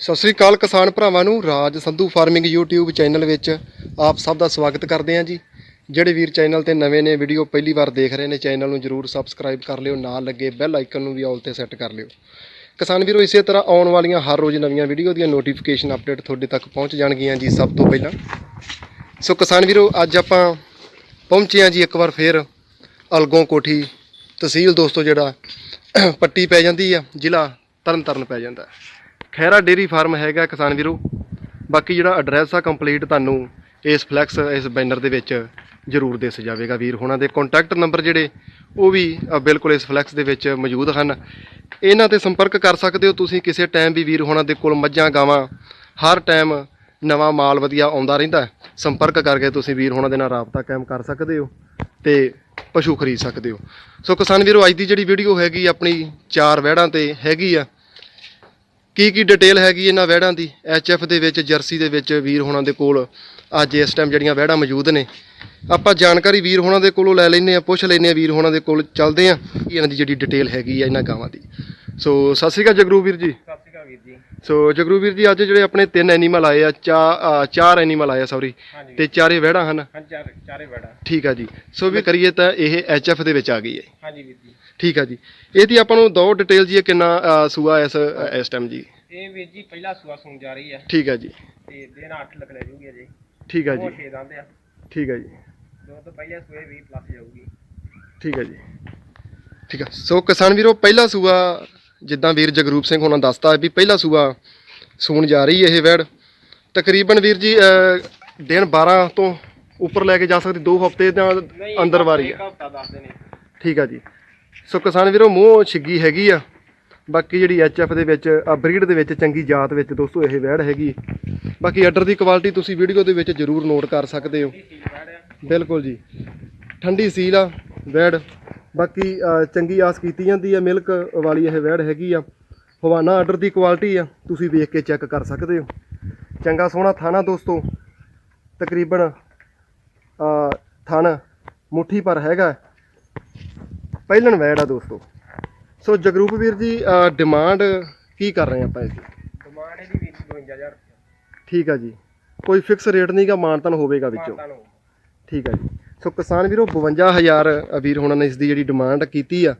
ਸਤਿ ਸ੍ਰੀ ਅਕਾਲ ਕਿਸਾਨ ਭਰਾਵਾਂ ਨੂੰ, Raj Sandhu farming YouTube channel ਵਿੱਚ ਆਪ ਸਭ ਦਾ ਸਵਾਗਤ ਕਰਦੇ ਹਾਂ ਜੀ। ਜਿਹੜੇ ਵੀਰ ਚੈਨਲ ਤੇ ਨਵੇਂ ਨੇ, ਵੀਡੀਓ ਪਹਿਲੀ ਵਾਰ ਦੇਖ ਰਹੇ ਨੇ, ਚੈਨਲ ਨੂੰ ਜਰੂਰ ਸਬਸਕ੍ਰਾਈਬ ਕਰ ਲਿਓ, ਨਾਲ ਲੱਗੇ ਬੈਲ ਆਈਕਨ ਨੂੰ ਵੀ ਆਲ ਤੇ ਸੈੱਟ ਕਰ ਲਿਓ। ਕਿਸਾਨ ਵੀਰੋ, ਇਸੇ ਤਰ੍ਹਾਂ ਆਉਣ ਵਾਲੀਆਂ ਹਰ ਰੋਜ਼ ਨਵੀਆਂ ਵੀਡੀਓ ਦੀਆਂ ਨੋਟੀਫਿਕੇਸ਼ਨ ਅਪਡੇਟ ਤੁਹਾਡੇ ਤੱਕ ਪਹੁੰਚ ਜਾਣਗੀਆਂ ਜੀ ਸਭ ਤੋਂ ਪਹਿਲਾਂ। ਸੋ ਕਿਸਾਨ ਵੀਰੋ, ਅੱਜ ਆਪਾਂ ਪਹੁੰਚੇ ਹਾਂ ਜੀ ਇੱਕ ਵਾਰ ਫੇਰ ਅਲਗੋਂ ਕੋਠੀ ਤਹਿਸੀਲ ਦੋਸਤੋ, ਜਿਹੜਾ ਪੱਟੀ ਪੈ ਜਾਂਦੀ ਆ, ਜ਼ਿਲ੍ਹਾ ਤਰਨਤਾਰਨ ਪੈ ਜਾਂਦਾ। ਖੈਰਾ ਡੇਰੀ ਫਾਰਮ ਹੈਗਾ ਕਿਸਾਨ ਵੀਰੋ। ਬਾਕੀ ਜਿਹੜਾ ਐਡਰੈਸ ਆ ਕੰਪਲੀਟ ਤੁਹਾਨੂੰ ਇਸ ਫਲੈਕਸ ਇਸ ਬੈਨਰ ਦੇ ਵਿੱਚ ਜ਼ਰੂਰ ਦਿਸ ਜਾਵੇਗਾ ਵੀਰ ਹੋਣਾ ਦੇ ਕੰਟੈਕਟ ਨੰਬਰ ਜਿਹੜੇ, ਉਹ ਵੀ ਬਿਲਕੁਲ ਇਸ ਫਲੈਕਸ ਦੇ ਵਿੱਚ ਮੌਜੂਦ ਹਨ। ਇਹਨਾਂ ਤੇ ਸੰਪਰਕ ਕਰ ਸਕਦੇ ਹੋ ਤੁਸੀਂ ਕਿਸੇ ਟਾਈਮ ਵੀ ਵੀਰ ਹੋਣਾ ਦੇ ਕੋਲ ਮੱਝਾਂ, ਗਾਵਾਂ, ਹਰ ਟਾਈਮ ਨਵਾਂ ਮਾਲ ਵਧੀਆ ਆਉਂਦਾ ਰਹਿੰਦਾ ਸੰਪਰਕ ਕਰਕੇ ਤੁਸੀਂ ਵੀਰ ਹੋਣਾ ਦੇ ਨਾਲ ਰਾਬਤਾ ਕਾਇਮ ਕਰ ਸਕਦੇ ਹੋ ਤੇ ਪਸ਼ੂ ਖਰੀਦ ਸਕਦੇ ਹੋ। ਸੋ ਕਿਸਾਨ ਵੀਰੋ, ਅੱਜ ਦੀ ਜਿਹੜੀ ਵੀਡੀਓ ਹੈਗੀ ਆਪਣੀ ਚਾਰ ਵਹਿੜਾਂ ਤੇ ਹੈਗੀ ਆ। ਕੀ ਕੀ ਡਿਟੇਲ ਹੈਗੀ ਇਹਨਾਂ ਵਹਿੜਾਂ ਦੀ? ਐਚਐਫ ਦੇ ਵਿੱਚ ਜਰਸੀ ਦੇ ਵਿੱਚ ਵੀਰ ਹੋਣਾ ਦੇ ਕੋਲ ਅੱਜ ਇਸ ਟਾਈਮ ਜਿਹੜੀਆਂ ਵਹਿੜਾਂ ਮੌਜੂਦ ਨੇ। ਆਪਾਂ ਜਾਣਕਾਰੀ ਵੀਰ ਹੋਣਾ ਦੇ ਕੋਲੋਂ ਲੈ ਲੈਨੇ ਆ ਪੁੱਛ ਲੈਨੇ ਆ ਵੀਰ ਹੋਣਾ ਦੇ ਕੋਲ ਚੱਲਦੇ ਆ ਇਹਨਾਂ ਦੀ ਜਿਹੜੀ ਡਿਟੇਲ ਹੈਗੀ ਆ ਇਹਨਾਂ ਗਾਵਾਂ ਦੀ। ਸੋ ਸਤਿ ਸ਼੍ਰੀ ਅਕਾਲ ਜਗਰੂ ਵੀਰ ਜੀ। ਸਤਿ ਸ਼੍ਰੀ ਅਕਾਲ ਵੀਰ ਜੀ। ਸੋ ਜਗਰੂ ਵੀਰ ਜੀ ਅੱਜ ਜਿਹੜੇ ਆਪਣੇ ਤਿੰਨ ਐਨੀਮਲ ਆਏ ਆ ਚਾਰ ਐਨੀਮਲ ਆਏ ਆ ਸੌਰੀ ਤੇ ਚਾਰੇ ਵਹਿੜਾਂ ਹਨ? ਚਾਰ ਚਾਰੇ ਬੜਾ ਠੀਕ ਆ ਜੀ। ਸੋ ਵੀ ਕਰੀਏ ਤਾਂ ਇਹ ਐਚਐਫ ਦੇ ਵਿੱਚ ਆ ਗਈ ਹੈ। ਹਾਂਜੀ ਵੀਰ ਜੀ। ਠੀਕ ਆ ਜੀ। ਇਹਦੀ ਆਪਾਂ ਨੂੰ ਦੋ ਡਿਟੇਲ ਜੀ ਕਿੰਨਾ ਸੂਆ ਇਸ ਇਸ ਟਾਈਮ ਜੀ? ਇਹ ਵੀਰ ਜੀ ਪਹਿਲਾ ਸੂਆ ਸੁਣ ਜਾ ਰਹੀ ਆ। ਠੀਕ ਆ ਜੀ। ਤੇ ਦਿਨ 8 ਲੱਗ ਲੈ ਜੂਗੀ ਅਜੇ। ਠੀਕ ਆ ਉਹ ਜੀ 6 ਦੰਦ ਆ। ਠੀਕ ਆ ਜੀ। ਦੋ ਤੋਂ ਪਹਿਲੇ ਸੂਏ 20 ਪਲੱਸ ਜਾਊਗੀ। ਠੀਕ ਹੈ ਜੀ। ਠੀਕ ਹੈ ਸੋ ਕਿਸਾਨ ਵੀਰੋ ਪਹਿਲਾ ਸੂਆ ਜਿੱਦਾਂ ਵੀਰ ਜਗਰੂਪ ਸਿੰਘ ਹੋਣਾ ਦੱਸਤਾ ਵੀ ਪਹਿਲਾ ਸੂਆ ਸੂਣ ਜਾ ਰਹੀ ਹੈ ਇਹ ਵੈੜ ਤਕਰੀਬਨ ਵੀਰ ਜੀ ਦਿਨ 12 ਤੋਂ ਉੱਪਰ ਲੈ ਕੇ ਜਾ ਸਕਦੀ 2 ਹਫ਼ਤੇ ਦਾ ਅੰਦਰ ਵਾਰੀ ਆ। ਠੀਕ ਆ ਜੀ। ਸੋ ਕਿਸਾਨ ਵੀਰੋ ਮੂੰਹ ਛਿੱਗੀ ਹੈਗੀ ਆ। ਬਾਕੀ ਜਿਹੜੀ ਐਚਐਫ ਦੇ ਵਿੱਚ ਆ ਬਰੀਡ ਦੇ ਵਿੱਚ ਚੰਗੀ ਜਾਤ ਵਿੱਚ ਦੋਸਤੋ ਇਹ ਵੈੜ ਹੈਗੀ। ਬਾਕੀ ਆਰਡਰ ਦੀ ਕੁਆਲਿਟੀ ਤੁਸੀਂ ਵੀਡੀਓ ਦੇ ਵਿੱਚ ਜ਼ਰੂਰ ਨੋਟ ਕਰ ਸਕਦੇ ਹੋ। ਬਿਲਕੁਲ ਜੀ। ਠੰਡੀ ਸੀਲ ਆ ਵੈੜ। ਬਾਕੀ ਚੰਗੀ ਆਸ ਕੀਤੀ ਜਾਂਦੀ ਆ ਮਿਲਕ ਵਾਲੀ ਇਹ ਵੈੜ ਹੈਗੀ ਆ। ਹਵਾਨਾ ਆਰਡਰ ਦੀ ਕੁਆਲਿਟੀ ਆ ਤੁਸੀਂ ਵੇਖ ਕੇ ਚੈੱਕ ਕਰ ਸਕਦੇ ਹੋ। ਚੰਗਾ ਸੋਹਣਾ ਥਾਣਾ ਦੋਸਤੋ। ਤਕਰੀਬਨ ਅ, ਥਣ ਮੁੱਠੀ ਪਰ ਹੈਗਾ। ਪਹਿਲਣ ਵੈੜ ਆ ਦੋਸਤੋ। ਸੋ ਜਗਰੂਪ ਵੀਰ ਜੀ ਡਿਮਾਂਡ ਕੀ ਕਰ ਰਹੇ ਆਪਾਂ ਇਸ ਦੀ ਡਿਮਾਂਡ ਇਹਦੀ ਵੀਰ 52000 ਰੁਪਏ ਠੀਕ ਆ ਜੀ। ਕੋਈ ਫਿਕਸ ਰੇਟ ਨਹੀਂਗਾ ਮਾਨਤਨ ਹੋਵੇਗਾ ਵਿੱਚੋਂ। ਠੀਕ ਹੈ ਜੀ। ਸੋ ਕਿਸਾਨ ਵੀਰੋ 52000 ਵੀਰ ਹੋਣਾ ਨੇ ਇਸ ਦੀ ਜਿਹੜੀ ਡਿਮਾਂਡ ਕੀਤੀ ਆ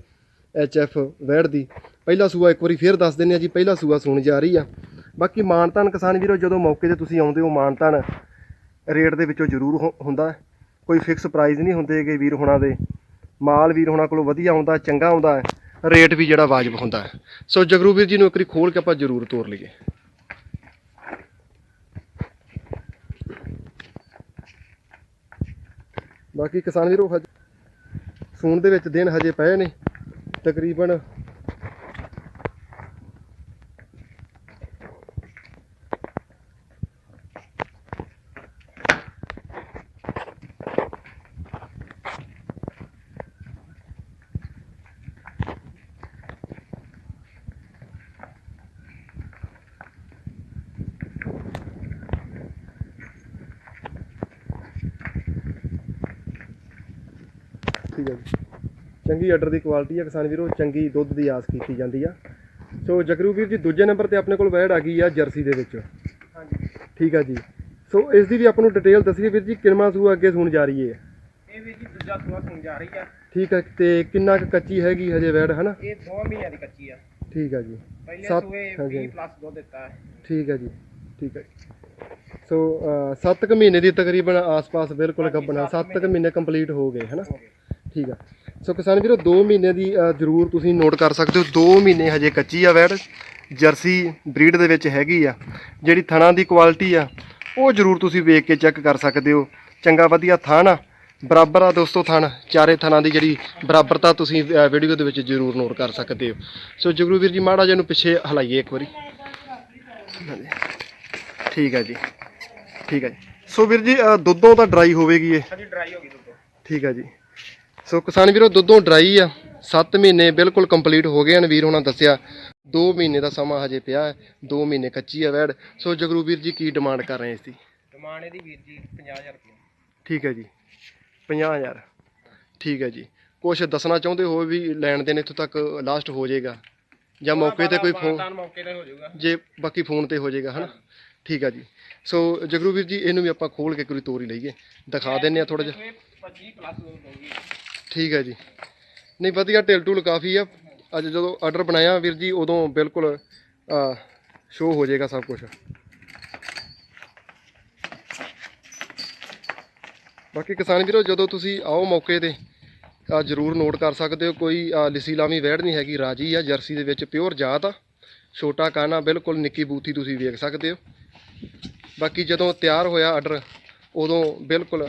ਐਫ ਵੈੜ ਦੀ। ਪਹਿਲਾ ਸੂਆ ਇੱਕ ਵਾਰੀ ਫੇਰ ਦੱਸ ਦਿੰਦੇ ਆ ਜੀ ਪਹਿਲਾ ਸੂਆ ਸੁਣ ਜਾ ਰਹੀ ਆ। ਬਾਕੀ ਮਾਨਤਾਨ ਕਿਸਾਨ ਵੀਰੋ ਜਦੋਂ ਮੌਕੇ ਤੇ ਤੁਸੀਂ ਆਉਂਦੇ ਹੋ ਮਾਨਤਾਨ ਰੇਟ ਦੇ ਵਿੱਚੋਂ ਜ਼ਰੂਰ ਹੁੰਦਾ। ਕੋਈ ਫਿਕਸ ਪ੍ਰਾਈਸ ਨਹੀਂ ਹੁੰਦੇ ਕਿ ਵੀਰ ਹੋਣਾ ਦੇ। ਮਾਲ ਵੀਰ ਹੋਣਾ ਕੋਲੋਂ ਵਧੀਆ ਆਉਂਦਾ ਚੰਗਾ ਆਉਂਦਾ। ਰੇਟ ਵੀ ਜਿਹੜਾ ਵਾਜਬ ਹੁੰਦਾ ਹੈ। ਸੋ ਜਗਰੂ ਵੀਰ ਜੀ ਨੂੰ ਇੱਕ ਵਾਰੀ ਖੋਲ ਕੇ ਆਪਾਂ ਜ਼ਰੂਰ ਤੋਰ ਲਈਏ। ਬਾਕੀ ਕਿਸਾਨ ਵੀਰੋ, ਹਜੇ ਸੂਣ ਦੇ ਵਿੱਚ ਦਿਨ ਹਜੇ ਪਏ ਨੇ। ਤਕਰੀਬਨ ਠੀਕ ਹੈ ਜੀ। ਚੰਗੀ ਆਰਡਰ ਦੀ ਕੁਆਲਿਟੀ ਆ ਕਿਸਾਨ ਵੀਰੋ ਚੰਗੀ ਦੁੱਧ ਦੀ ਆਸ ਕੀਤੀ ਜਾਂਦੀ ਆ। ਸੋ ਜਗਰੂ ਵੀਰ ਜੀ ਦੂਜੇ ਨੰਬਰ ਤੇ ਆਪਣੇ ਕੋਲ ਵੈੜ ਆ ਗਈ ਆ ਜਰਸੀ ਦੇ ਵਿੱਚ। ਹਾਂਜੀ। ਠੀਕ ਆ ਜੀ। ਸੋ ਇਸ ਦੀ ਵੀ ਆਪਾਂ ਨੂੰ ਡਿਟੇਲ ਦੱਸੀਏ ਵੀਰ ਜੀ ਕਿੰਨਾ ਸੂ ਅੱਗੇ ਸੂਣ ਜਾ ਰਹੀ ਹੈ ਇਹ ਵੀਰ ਜੀ ਦੂਜਾ ਸੂਆ ਸੁਣ ਜਾ ਰਹੀ ਆ। ਠੀਕ ਆ ਤੇ ਕਿੰਨਾ ਕੁ ਕੱਚੀ ਹੈਗੀ ਹਜੇ ਵੈੜ ਹਨਾ? ਇਹ 2 ਮਹੀਨਿਆਂ ਦੀ ਕੱਚੀ ਆ। ਠੀਕ ਆ ਜੀ। ਪਹਿਲੇ ਸੂਏ ਹਾਂਜੀ। 20 ਪਲੱਸ ਦੁੱਧ ਦਿੱਤਾ ਹੈ। ਠੀਕ ਹੈ ਜੀ। ਠੀਕ ਹੈ ਸੋ 7 ਕੁ ਮਹੀਨੇ ਦੀ ਤਕਰੀਬਨ ਆਸ-ਪਾਸ ਬਿਲਕੁਲ ਗੱਬਣਾ ਸੱਤ 7 ਕੁ ਮਹੀਨੇ। ਕੰਪਲੀਟ ਹੋ ਗਏ ਹਨਾ? ਠੀਕ ਆ। ਸੋ ਕਿਸਾਨ ਵੀਰੋ 2 ਮਹੀਨੇ ਦੀ ਜ਼ਰੂਰ ਤੁਸੀਂ ਨੋਟ ਕਰ ਸਕਦੇ ਹੋ। 2 ਮਹੀਨੇ ਹਜੇ ਕੱਚੀ ਆ ਵੈੜ ਜਰਸੀ ਬਰੀਡ ਦੇ ਵਿੱਚ ਹੈਗੀ ਆ। ਜਿਹੜੀ ਥਣਾ ਦੀ ਕੁਆਲਿਟੀ ਆ ਉਹ ਜ਼ਰੂਰ ਤੁਸੀਂ ਵੇਖ ਕੇ ਚੈੱਕ ਕਰ ਸਕਦੇ ਹੋ। ਚੰਗਾ ਵਧੀਆ ਥਣ ਆ। ਬਰਾਬਰ ਆ ਦੋਸਤੋ ਥਣ ਚਾਰੇ ਥਣਾਂ ਦੀ ਜਿਹੜੀ ਬਰਾਬਰਤਾ ਤੁਸੀਂ ਵੀਡੀਓ ਦੇ ਵਿੱਚ ਜ਼ਰੂਰ ਨੋਟ ਕਰ ਸਕਦੇ ਹੋ। ਸੋ ਜਗਰੂ ਵੀਰ ਜੀ ਮਾੜਾ ਜਿਹਾ ਨੂੰ ਪਿੱਛੇ ਹਲਾਈਏ ਇੱਕ ਵਾਰੀ। ਠੀਕ ਹੈ ਜੀ। ਠੀਕ ਹੈ ਜੀ। ਸੋ ਵੀਰ ਜੀ ਦੁੱਧੋਂ ਤਾਂ ਡਰਾਈ ਹੋਵੇਗੀ ਇਹ? ਹਾਂਜੀ ਡਰਾਈ ਹੋ ਗਈ ਦੁੱਧ। ਠੀਕ ਹੈ ਜੀ। ਸੋ ਕਿਸਾਨ ਵੀਰੋ ਦੁੱਧੋਂ ਡਰਾਈ ਆ। 7 ਮਹੀਨੇ ਬਿਲਕੁਲ ਕੰਪਲੀਟ ਹੋ ਗਏ ਹਨ ਵੀਰ ਹੋਣਾ ਦੱਸਿਆ। 2 ਮਹੀਨੇ ਦਾ ਸਮਾਂ ਹਜੇ ਪਿਆ ਹੈ 2 ਮਹੀਨੇ ਕੱਚੀ ਆ ਵੈੜ। ਸੋ ਜਗਰੂ ਵੀਰ ਜੀ ਕੀ ਡਿਮਾਂਡ ਕਰ ਰਹੇ ਇਸ ਦੀ ਡਿਮਾਂਡ ਇਹਦੀ ਵੀਰ ਜੀ 50000 ਰੁਪਏ ਠੀਕ ਹੈ ਜੀ 50000 ਠੀਕ ਹੈ ਜੀ। ਕੁਛ ਦੱਸਣਾ ਚਾਹੁੰਦੇ ਹੋ ਵੀ ਲੈਣ ਦੇਣ ਇੱਥੋਂ ਤੱਕ ਲਾਸਟ ਹੋ ਜਾਏਗਾ? ਜਾਂ ਮੌਕੇ ਤੇ ਕੋਈ ਫੋਨ ਹੋ ਜੇ ਬਾਕੀ ਫੋਨ ਤੇ ਹੋ ਜਾਏਗਾ ਹਨਾ? ਠੀਕ ਆ ਜੀ। ਸੋ ਜਗਰੂ ਵੀਰ ਜੀ ਇਹਨੂੰ ਵੀ ਆਪਾਂ ਖੋਲ ਕੇ ਕੋਈ ਤੋਰ ਹੀ ਲਈਏ। ਦਿਖਾ ਦਿੰਨੇ ਆ ਥੋੜਾ ਜਿਹਾ। 25 ਪਲੱਸ ਹੋਊਗੀ ਠੀਕ ਹੈ ਜੀ। ਨਹੀਂ, ਵਧੀਆ ਢਿਲ ਢੁਲ ਕਾਫੀ ਆ। ਅੱਜ ਜਦੋਂ ਆਰਡਰ ਬਣਾਇਆ ਵੀਰ ਜੀ, ਉਦੋਂ ਬਿਲਕੁਲ ਸ਼ੋ ਹੋ ਜਾਏਗਾ ਸਭ ਕੁਝ ਬਾਕੀ ਕਿਸਾਨ ਵੀਰੋ, ਜਦੋਂ ਤੁਸੀਂ ਆਓ ਮੌਕੇ ਤੇ ਆ ਜਰੂਰ ਨੋਟ ਕਰ ਸਕਦੇ ਹੋ, ਕੋਈ ਲਿਸੀ ਲਾਵੀ ਵੈੜ ਨਹੀਂ ਹੈਗੀ, ਰਾਜੀ ਆ, ਜਰਸੀ ਦੇ ਵਿੱਚ ਪਿਓਰ ਜਾਤ ਆ। ਛੋਟਾ ਕਾਨਾ, ਬਿਲਕੁਲ ਨਿੱਕੀ ਬੂਥੀ ਤੁਸੀਂ ਵੇਖ ਸਕਦੇ ਹੋ। ਬਾਕੀ ਜਦੋਂ ਤਿਆਰ ਹੋਇਆ ਆਰਡਰ ਉਦੋਂ ਬਿਲਕੁਲ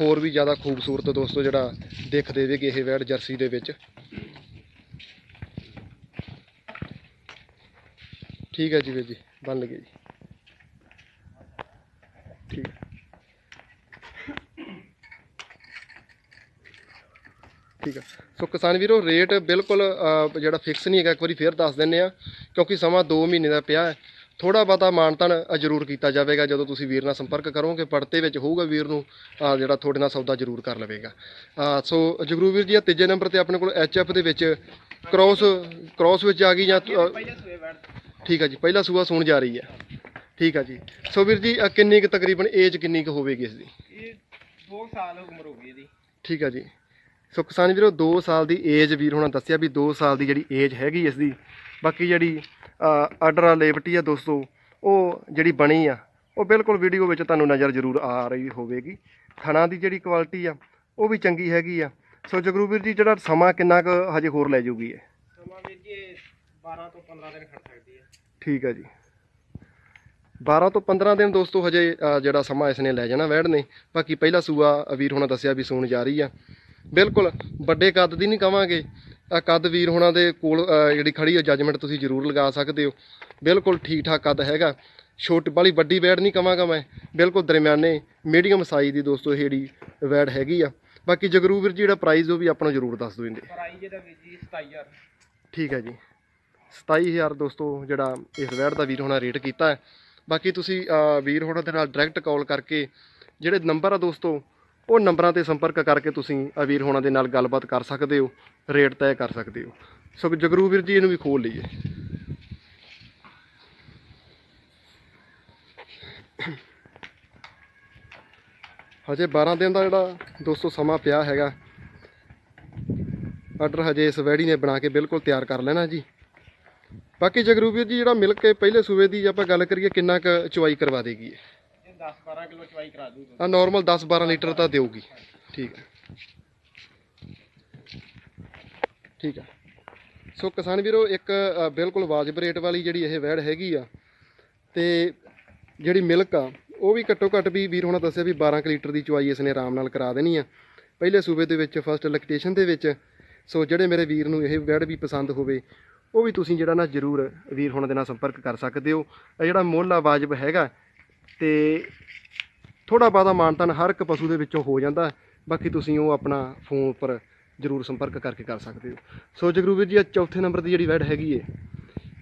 ਹੋਰ ਵੀ ਜ਼ਿਆਦਾ ਖੂਬਸੂਰਤ ਦੋਸਤੋ ਜਿਹੜਾ ਦਿਖ ਦੇਵੇਗੀ ਇਹ ਵੈੜ ਜਰਸੀ ਦੇ ਵਿੱਚ। ਠੀਕ ਹੈ ਜੀ ਵੀਰ ਜੀ, ਬਣ ਲਗੇ ਜੀ। ਠੀਕ। ਹੈ। ਠੀਕ ਹੈ। ਸੋ ਕਿਸਾਨ ਵੀਰੋ, ਰੇਟ ਬਿਲਕੁਲ ਜਿਹੜਾ ਫਿਕਸ ਨਹੀਂ ਹੈਗਾ, ਇੱਕ ਵਾਰੀ ਫੇਰ ਦੱਸ ਦਿੰਨੇ ਆ ਕਿਉਂਕਿ ਸਮਾਂ 2 ਮਹੀਨੇ ਦਾ ਪਿਆ ਹੈ। ਥੋੜਾ ਬਹੁਤਾ ਮਾਨਤਨ ਜ਼ਰੂਰ ਕੀਤਾ ਜਾਵੇਗਾ। ਜਦੋਂ ਤੁਸੀਂ ਵੀਰ ਨਾਲ ਸੰਪਰਕ ਕਰੋਗੇ ਪੜਤੇ ਵਿੱਚ ਹੋਊਗਾ ਵੀਰ ਨੂੰ ਜਿਹੜਾ ਤੁਹਾਡੇ ਨਾਲ ਸੌਦਾ ਜ਼ਰੂਰ ਕਰ ਲਵੇਗਾ। ਸੋ ਜਗਰੂ ਵੀਰ ਜੀ ਆ ਤੀਜੇ ਨੰਬਰ ਤੇ ਆਪਣੇ ਕੋਲ ਐਚਐਫ ਦੇ ਵਿੱਚ ਕ੍ਰੋਸ ਕ੍ਰੋਸ ਵਿੱਚ ਆ ਗਈ ਜਾਂ ਠੀਕ ਹੈ ਜੀ ਪਹਿਲਾ ਸੂਆ ਸੂਣ ਜਾ ਰਹੀ ਹੈ। ਠੀਕ ਹੈ ਜੀ। ਸੋ ਵੀਰ ਜੀ ਕਿੰਨੀ ਕੁ ਤਕਰੀਬਨ ਏਜ ਕਿੰਨੀ ਕੁ ਹੋਵੇਗੀ ਇਸ ਦੀ? ਇਹ 2 ਸਾਲ ਉਮਰ ਇਹਦੀ। ਠੀਕ ਹੈ ਜੀ। ਸੋ ਕਿਸਾਨ ਵੀਰੋ 2 ਸਾਲ ਦੀ ਏਜ ਵੀਰ ਹੁਣਾਂ ਦੱਸਿਆ ਵੀ 2 ਸਾਲ ਦੀ ਜਿਹੜੀ ਏਜ ਹੈਗੀ ਇਸ ਦੀ ਬਾਕੀ ਜਿਹੜੀ ਆਰਡਰ ਆ ਲੇਵਟੀ ਆ ਦੋਸਤੋ ਉਹ ਜਿਹੜੀ ਬਣੀ ਆ ਉਹ ਬਿਲਕੁਲ ਵੀਡੀਓ ਵਿੱਚ ਤੁਹਾਨੂੰ ਨਜ਼ਰ ਜ਼ਰੂਰ ਆ ਰਹੀ ਹੋਵੇਗੀ। ਥਣਾ ਦੀ ਜਿਹੜੀ ਕੁਆਲਿਟੀ ਆ ਉਹ ਵੀ ਚੰਗੀ ਹੈਗੀ ਆ। ਸੋ ਜਗਰੂ ਵੀਰ ਜੀ ਜਿਹੜਾ ਸਮਾਂ ਕਿੰਨਾ ਕੁ ਹਜੇ ਹੋਰ ਲੈ ਜਾਊਗੀ ਇਹ? ਸਮਾਂ ਵੀਰ ਜੀ ਇਹ 12 ਤੋਂ 15 ਦਿਨ ਖੜ ਸਕਦੀ ਹੈ ਠੀਕ ਹੈ ਜੀ। 12 ਤੋਂ 15 ਦਿਨ ਦੋਸਤੋ ਹਜੇ ਜਿਹੜਾ ਸਮਾਂ ਇਸ ਨੇ ਲੈ ਜਾਣਾ ਵੈੜ ਨੇ। ਬਾਕੀ ਪਹਿਲਾ ਸੂਆ ਵੀਰ ਹੋਣਾ ਦੱਸਿਆ ਵੀ ਸੂਣ ਜਾ ਰਹੀ ਆ। ਬਿਲਕੁਲ ਵੱਡੇ ਕੱਦ ਦੀ ਨਹੀਂ ਕਵਾਂਗੇ। ਆ ਕੱਦ ਵੀਰ ਹੋਣਾ ਦੇ ਕੋਲ ਜਿਹੜੀ ਖੜੀ ਹੈ ਜੱਜਮੈਂਟ ਤੁਸੀਂ ਜ਼ਰੂਰ ਲਗਾ ਸਕਦੇ ਹੋ। ਬਿਲਕੁਲ ਠੀਕ ਠਾਕ ਕੱਦ ਹੈਗਾ। ਛੋਟੀ ਵਾਲੀ ਵੱਡੀ ਵੈੜ ਨਹੀਂ ਕਵਾਂਗਾ ਮੈਂ। ਬਿਲਕੁਲ ਦਰਮਿਆਨੇ ਮੀਡੀਅਮ ਸਾਈਜ਼ ਦੀ ਦੋਸਤੋ ਇਹ ਜਿਹੜੀ ਵੈੜ ਹੈਗੀ ਆ। ਬਾਕੀ ਜਗਰੂ ਵੀਰ ਜੀ ਜਿਹੜਾ ਪ੍ਰਾਈਸ ਉਹ ਵੀ ਆਪਾਂ ਨੂੰ ਜ਼ਰੂਰ ਦੱਸ ਦਿਓ ਇਹਦੇ। ਪ੍ਰਾਈਜ਼ ਇਹਦਾ ਵੀਰ ਜੀ 27000 ਠੀਕ ਹੈ ਜੀ। 27000 ਦੋਸਤੋ ਜਿਹੜਾ ਇਸ ਵੈੜ ਦਾ ਵੀਰ ਹੋਣਾ ਰੇਟ ਕੀਤਾ ਹੈ। ਬਾਕੀ ਤੁਸੀਂ ਵੀਰ ਹੋਣਾ ਦੇ ਨਾਲ ਡਾਇਰੈਕਟ ਕਾਲ ਕਰਕੇ ਜਿਹੜੇ ਨੰਬਰ ਆ ਦੋਸਤੋ ਉਹ ਨੰਬਰਾਂ ਤੇ ਸੰਪਰਕ ਕਰਕੇ ਤੁਸੀਂ ਅਵੀਰ ਹੋਣਾ ਦੇ ਨਾਲ ਗੱਲਬਾਤ ਕਰ ਸਕਦੇ ਹੋ, ਰੇਟ ਤੈਅ ਕਰ ਸਕਦੇ ਹੋ। ਸੋ ਜਗਰੂ ਵੀਰ ਜੀ, ਇਹਨੂੰ ਵੀ ਖੋਲ ਲਈਏ। ਹਜੇ 12 ਦਿਨ ਦਾ ਜਿਹੜਾ ਦੋਸਤੋ ਸਮਾਂ ਪਿਆ ਹੈਗਾ ਆਰਡਰ ਹਜੇ ਇਸ ਵੈੜੀ ਨੇ ਬਣਾ ਕੇ ਬਿਲਕੁਲ ਤਿਆਰ ਕਰ ਲੈਣਾ ਜੀ। ਬਾਕੀ ਜਗਰੂ ਵੀਰ ਜੀ, ਜਿਹੜਾ ਮਿਲ ਕੇ ਪਹਿਲੇ ਸੂਬੇ ਦੀ ਜੇ ਆਪਾਂ ਗੱਲ ਕਰੀਏ, ਕਿੰਨਾ ਕੁ ਚੁਆਈ ਕਰਵਾ ਦੇਗੀ ਇਹ। 10 12 ਕਿਲੋ ਚਵਾਈ ਕਰਾ ਦੂ ਆ ਨਾਰਮਲ 10 12 ਲੀਟਰ ਤਾਂ ਦੇਊਗੀ। ਠੀਕ ਹੈ। ਠੀਕ ਹੈ। ਸੋ ਕਿਸਾਨ ਵੀਰੋ ਇੱਕ ਅ, ਬਿਲਕੁਲ ਵਾਜਬ ਰੇਟ ਵਾਲੀ ਜਿਹੜੀ ਇਹ ਵੈੜ ਹੈਗੀ ਆ ਤੇ ਜਿਹੜੀ ਮਿਲਕ ਆ ਉਹ ਵੀ ਘੱਟੋ ਘੱਟ ਵੀ ਵੀਰ ਹੋਣਾ ਦੱਸਿਆ ਵੀ 12 ਕੁ ਲੀਟਰ ਦੀ ਚੁਆਈ ਇਸ ਨੇ ਆਰਾਮ ਨਾਲ ਕਰਾ ਦੇਣੀ ਆ। ਪਹਿਲੇ ਸੂਬੇ ਦੇ ਵਿੱਚ ਫਸਟ ਇਲੈਕਟ੍ਰੇਸ਼ਨ ਦੇ ਵਿੱਚ ਸੋ ਜਿਹੜੇ ਮੇਰੇ ਵੀਰ ਨੂੰ ਇਹ ਵੈੜ ਵੀ ਪਸੰਦ ਹੋਵੇ ਉਹ ਵੀ ਤੁਸੀਂ ਜਿਹੜਾ ਨਾ ਜਰੂਰ ਵੀਰ ਹੋਣਾ ਦੇ ਨਾਲ ਸੰਪਰਕ ਕਰ ਸਕਦੇ ਹੋ। ਇਹ ਜਿਹੜਾ ਮੁੱਲ ਆ ਵਾਜਬ ਹੈਗਾ ਤੇ ਥੋੜਾ ਬਾਦਾ ਮਾਨਤਨ ਹਰ ਇੱਕ ਪਸ਼ੂ ਦੇ ਵਿੱਚੋਂ ਹੋ ਜਾਂਦਾ ਬਾਕੀ ਤੁਸੀਂ ਉਹ ਆਪਣਾ ਫੋਨ ਉੱਪਰ ਜਰੂਰ ਸੰਪਰਕ ਕਰਕੇ ਕਰ ਸਕਦੇ ਹੋ। ਸੋ ਜਗਰੂ ਵੀਰ ਜੀ ਆਹ ਚੌਥੇ ਨੰਬਰ ਦੀ ਜਿਹੜੀ ਵੈਡ ਹੈਗੀ ਏ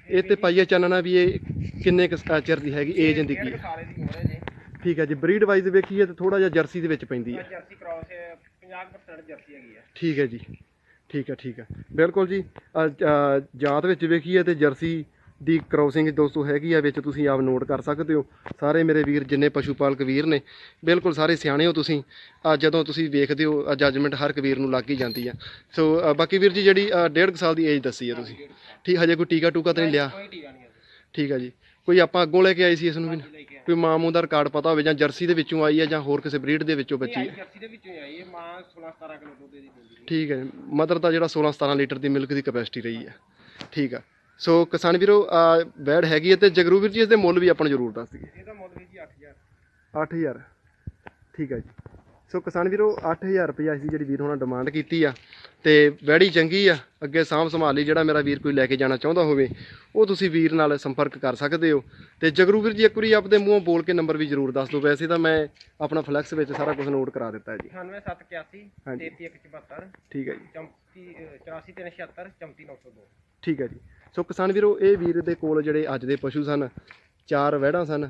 ਇਹ ਤੇ ਪਾਈਏ ਚਾਨਣਾ ਵੀ ਇਹ ਕਿੰਨੇ ਕੁ ਸ- ਦੀ ਹੈਗੀ ਏਜ ਦੀ ਕੀ ਹੈ? ਠੀਕ ਹੈ ਜੀ ਬਰੀਡ ਵਾਈਜ਼ ਵੇਖੀਏ ਤਾਂ ਥੋੜਾ ਜਿਹਾ ਜਰਸੀ ਦੇ ਵਿੱਚ ਪੈਂਦੀ ਹੈ। ਜਰਸੀ ਕ੍ਰਾਸ 50% ਜਰਸੀ ਹੈਗੀ ਹੈ ਠੀਕ ਹੈ ਜੀ ਠੀਕ ਹੈ ਠੀਕ ਹੈ। ਬਿਲਕੁਲ ਜੀ ਅ, ਜਾਤ ਵਿੱਚ ਵੇਖੀਏ ਤੇ ਜਰਸੀ ਦੀ ਕ੍ਰੋਸਿੰਗ ਦੋਸਤੋ ਹੈਗੀ ਆ ਵਿੱਚ ਤੁਸੀਂ ਆਪ ਨੋਟ ਕਰ ਸਕਦੇ ਹੋ। ਸਾਰੇ ਮੇਰੇ ਵੀਰ ਜਿੰਨੇ ਪਸ਼ੂ ਪਾਲਕ ਵੀਰ ਨੇ ਬਿਲਕੁਲ ਸਾਰੇ ਸਿਆਣੇ ਹੋ ਤੁਸੀਂ। ਆ ਜਦੋਂ ਤੁਸੀਂ ਵੇਖਦੇ ਹੋ ਜੱਜਮੈਂਟ ਹਰ ਇੱਕ ਵੀਰ ਨੂੰ ਲੱਗ ਹੀ ਜਾਂਦੀ ਆ। ਸੋ ਬਾਕੀ ਵੀਰ ਜੀ ਜਿਹੜੀ ਅ, ਡੇਢ ਕੁ ਸਾਲ ਦੀ ਏਜ ਦੱਸੀ ਆ ਤੁਸੀਂ। ਠੀਕ ਹਜੇ ਕੋਈ ਟੀਕਾ ਟੂਕਾ ਤਾਂ ਨਹੀਂ ਲਿਆ? ਠੀਕ ਹੈ ਜੀ। ਕੋਈ ਆਪਾਂ ਅੱਗੋਂ ਲੈ ਕੇ ਆਈ ਸੀ ਇਸ ਨੂੰ ਵੀ ਕੋਈ ਮਾਂ ਮੂੰਹ ਦਾ ਰਿਕਾਰਡ ਪਤਾ ਹੋਵੇ ਜਾਂ ਜਰਸੀ ਦੇ ਵਿੱਚੋਂ ਆਈ ਹੈ ਜਾਂ ਹੋਰ ਕਿਸੇ ਬਰੀਡ ਦੇ ਵਿੱਚੋਂ ਬੱਚੀ ਹੈ ਜਰਸੀ ਦੇ ਵਿੱਚੋਂ ਹੀ ਆਈ ਹੈ ਮਾਂ 16 17 ਕਿਲੋ ਦੁੱਧ ਦੀ ਦਿੰਦੀ ਹੈ ਠੀਕ ਹੈ ਮਦਰ ਦਾ ਜਿਹੜਾ 16 17 ਲੀਟਰ ਦੀ ਮਿਲਕ ਦੀ ਕਪੈਸਿਟੀ ਰਹੀ ਹੈ ਠੀਕ ਆ। ਸੋ ਕਿਸਾਨ ਵੀਰੋ ਅਹ, ਵੈੜ ਹੈਗੀ ਹੈ ਤੇ ਜਗਰੂ ਵੀਰ ਜੀ ਇਸ ਦੇ ਮੁੱਲ ਵੀ ਆਪਾਂ ਨੂੰ ਜ਼ਰੂਰ ਦੱਸ ਦਈਏ। ਇਹਦਾ ਮੁੱਲ ਵੀ ਜੀ 8000 8000 ਠੀਕ ਹੈ ਜੀ। ਸੋ ਕਿਸਾਨ ਵੀਰੋ 8000 ਰੁਪਏ ਅਸੀਂ ਜਿਹੜੀ ਵੀਰ ਹੋਣਾ ਡਿਮਾਂਡ ਕੀਤੀ ਆ ਤੇ ਵੈੜੀ ਚੰਗੀ ਆ ਅੱਗੇ ਸਾਂਭ ਸੰਭਾਲ ਲਈ ਜਿਹੜਾ ਮੇਰਾ ਵੀਰ ਕੋਈ ਲੈ ਕੇ ਜਾਣਾ ਚਾਹੁੰਦਾ ਹੋਵੇ ਉਹ ਤੁਸੀਂ ਵੀਰ ਨਾਲ ਸੰਪਰਕ ਕਰ ਸਕਦੇ ਹੋ। ਤੇ ਜਗਰੂ ਵੀਰ ਜੀ ਇੱਕ ਵਾਰੀ ਆਪਦੇ ਮੂੰਹੋਂ ਬੋਲ ਕੇ ਨੰਬਰ ਵੀ ਜ਼ਰੂਰ ਦੱਸ ਦਿਓ। ਵੈਸੇ ਤਾਂ ਮੈਂ ਆਪਣਾ ਫਲੈਕਸ ਵਿੱਚ ਸਾਰਾ ਕੁਝ ਨੋਟ ਕਰਾ ਦਿੱਤਾ ਜੀ। 98781 ਹਾਂਜੀ। 33174 ਠੀਕ ਹੈ ਜੀ। 34 84376 34902 ਠੀਕ ਹੈ ਜੀ। ਸੋ ਕਿਸਾਨ ਵੀਰੋ, ਇਹ ਵੀਰ ਦੇ ਕੋਲ ਜਿਹੜੇ ਅੱਜ ਦੇ ਪਸ਼ੂ ਸਨ, ਚਾਰ ਵਹਿੜਾਂ ਸਨ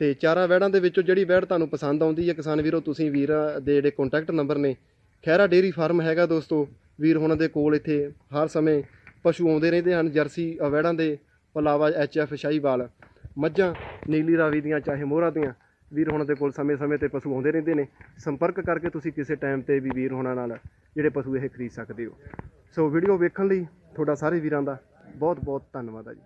ਤੇ ਚਾਰਾਂ ਵਹਿੜਾਂ ਦੇ ਵਿੱਚੋਂ ਜਿਹੜੀ ਵਹਿੜ ਤੁਹਾਨੂੰ ਪਸੰਦ ਆਉਂਦੀ ਹੈ ਕਿਸਾਨ ਵੀਰੋ, ਤੁਸੀਂ ਵੀਰ ਦੇ ਜਿਹੜੇ ਕੰਟੈਕਟ ਨੰਬਰ ਨੇ ਖੈਰਾ ਡੇਰੀ ਫਾਰਮ ਹੈਗਾ ਦੋਸਤੋ, ਵੀਰ ਹੁਣਾਂ ਦੇ ਕੋਲ ਇੱਥੇ ਹਰ ਸਮੇਂ ਪਸ਼ੂ ਆਉਂਦੇ ਰਹਿੰਦੇ ਹਨ, ਜਰਸੀ ਅਵੈੜਾਂ ਦੇ, ਪਲਾਵਾ ਐਚਐਫ ਸ਼ਾਹੀਵਾਲ, ਮੱਝਾਂ, ਨੀਲੀ ਰਾਵੀ ਦੀਆਂ ਚਾਹੇ ਮੋਹਰਾ ਦੀਆਂ, ਵੀਰ ਹੋਣਾ ਦੇ ਕੋਲ ਸਮੇਂ-ਸਮੇਂ ਤੇ ਪਸ਼ੂ ਆਉਂਦੇ ਰਹਿੰਦੇ ਨੇ। ਸੰਪਰਕ ਕਰਕੇ ਤੁਸੀਂ ਕਿਸੇ ਟਾਈਮ ਤੇ ਵੀ ਵੀਰ ਹੁਣਾਂ ਨਾਲ ਜਿਹੜੇ ਪਸ਼ੂ ਇਹ ਖਰੀਦ ਸਕਦੇ ਹੋ। ਸੋ ਵੀਡੀਓ ਵੇਖਣ ਲਈ ਤੁਹਾਡਾ ਸਾਰੇ ਵੀਰਾਂ ਦਾ ਬਹੁਤ ਬਹੁਤ ਧੰਨਵਾਦ ਆ ਜੀ।